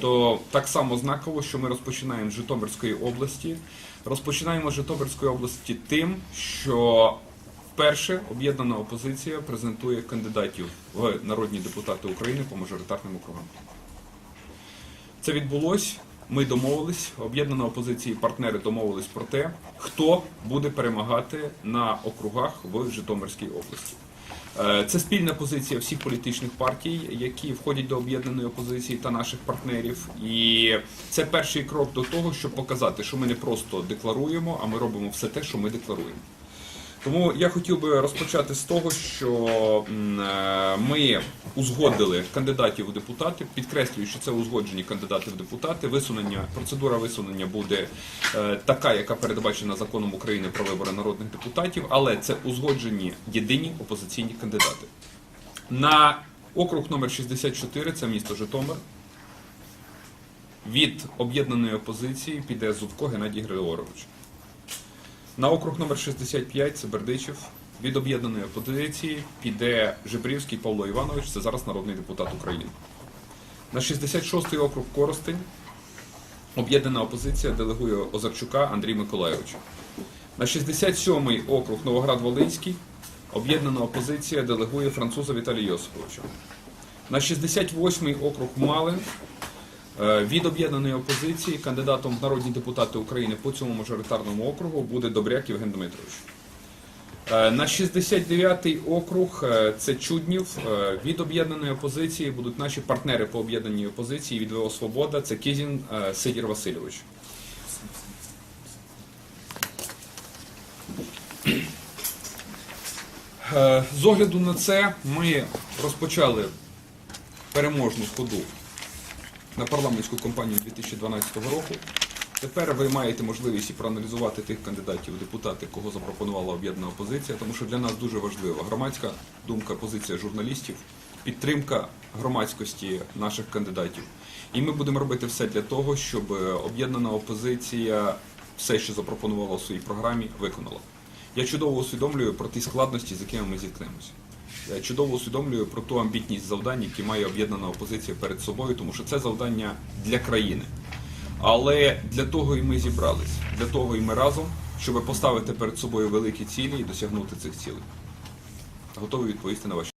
то так само знаково, що ми розпочинаємо з Житомирської області. Розпочинаємо з Житомирської області тим, що вперше об'єднана опозиція презентує кандидатів в народні депутати України по мажоритарним округам. Це відбулось. Ми домовились, об'єднана опозиція і партнери домовились про те, хто буде перемагати на округах в Житомирській області. Е, Це спільна позиція всіх політичних партій, які входять до об'єднаної опозиції та наших партнерів. І це перший крок до того, щоб показати, що ми не просто декларуємо, а ми робимо все те, що ми декларуємо. Тому я хотів би розпочати з того, що е, ми узгодили кандидатів у депутати. Підкреслюю, що це узгоджені кандидати в депутати. Висунення процедура висунення буде е, така, яка передбачена законом України про вибори народних депутатів, але це узгоджені єдині опозиційні кандидати. На округ номер 64, це місто Житомир. Від об'єднаної опозиції піде Зубко Геннадій Григорович. На округ номер 65 це Бердичів. Від об'єднаної опозиції піде Жебрівський Павло Іванович, це зараз народний депутат України. На 66-й округ Коростень об'єднана опозиція делегує Озарчука Андрій Миколайовича. На 67-й округ Новоград-Волинський об'єднана опозиція делегує француза Віталія Йосиповича. На 68-й округ Малин Від об'єднаної опозиції кандидатом в народні депутати України по цьому мажоритарному округу буде Добряк Євген Дмитрович. Е, На 69-й округ е, це Чуднів. Е, Від об'єднаної опозиції будуть наші партнери по об'єднаній опозиції від ВО Свобода. Це Кізін е, Сидір Васильович. Е, З огляду на це ми розпочали переможну ходу на парламентську кампанію 2012 року. Тепер ви маєте можливість і проаналізувати тих кандидатів депутати, кого запропонувала об'єднана опозиція, тому що для нас дуже важлива громадська думка, позиція журналістів, підтримка громадськості наших кандидатів. І ми будемо робити все для того, щоб об'єднана опозиція все, що запропонувала у своїй програмі, виконала. Я чудово усвідомлюю про ті складності, з якими ми зіткнемося. Я чудово усвідомлюю про ту амбітність завдань, які має об'єднана опозиція перед собою, тому що це завдання для країни. Але для того і ми зібрались, для того і ми разом, щоб поставити перед собою великі цілі і досягнути цих цілей. Готовий відповісти на ваші